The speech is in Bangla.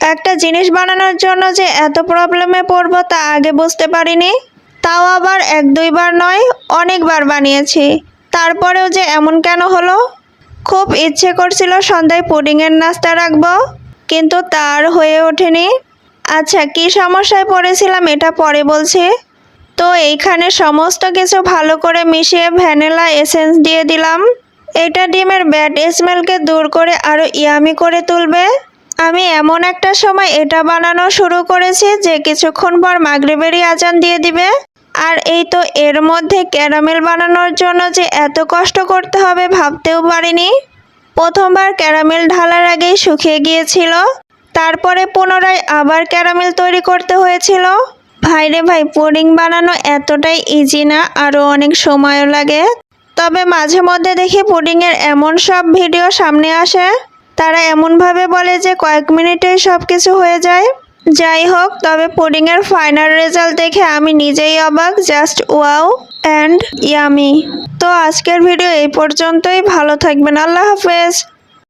একটা জিনিস বানানোর জন্য যে এত প্রবলেমে পড়ব তা আগে বুঝতে পারিনি। তাও আবার এক দুইবার নয়, অনেকবার বানিয়েছি। তারপরেও যে এমন কেন হলো? খুব ইচ্ছে করছিল সন্ধ্যায় পুডিংয়ের নাস্তা রাখব, কিন্তু তার হয়ে ওঠেনি। আচ্ছা কি সমস্যায় পড়েছিলাম এটা পরে বলছি। তো এইখানে সমস্ত কিছু ভালো করে মিশিয়ে ভ্যানিলা এসেন্স দিয়ে দিলাম। এটা ডিমের ব্যাড স্মেলকে দূর করে আরও ইয়ামি করে তুলবে। আমি এমন একটা সময় এটা বানানো শুরু করেছি যে কিছুক্ষণ পর মাগরিবেরই আজান দিয়ে দিবে। আর এই তো এর মধ্যে ক্যারামেল বানানোর জন্য যে এত কষ্ট করতে হবে ভাবতেও পারিনি। প্রথমবার ক্যারামেল ঢালার আগেই শুকিয়ে গিয়েছিল। তারপরে পুনরায় আবার ক্যারামেল তৈরি করতে হয়েছিল। ভাইরে ভাই, পুডিং বানানো এতটাই ইজি না আরও অনেক সময়ও লাগে। তবে মাঝে মধ্যে দেখি পুডিংয়ের এমন সব ভিডিও সামনে আসে। তারা এমনভাবে বলে যে কয়েক মিনিটেই সব কিছু হয়ে যায়। যাই হোক, তবে পুডিংয়ের ফাইনাল রেজাল্ট দেখে আমি নিজেই অবাক, জাস্ট ওয়াও অ্যান্ড ইয়ামি। তো আজকের ভিডিও এই পর্যন্তই, ভালো থাকবেন, আল্লাহ হাফেজ।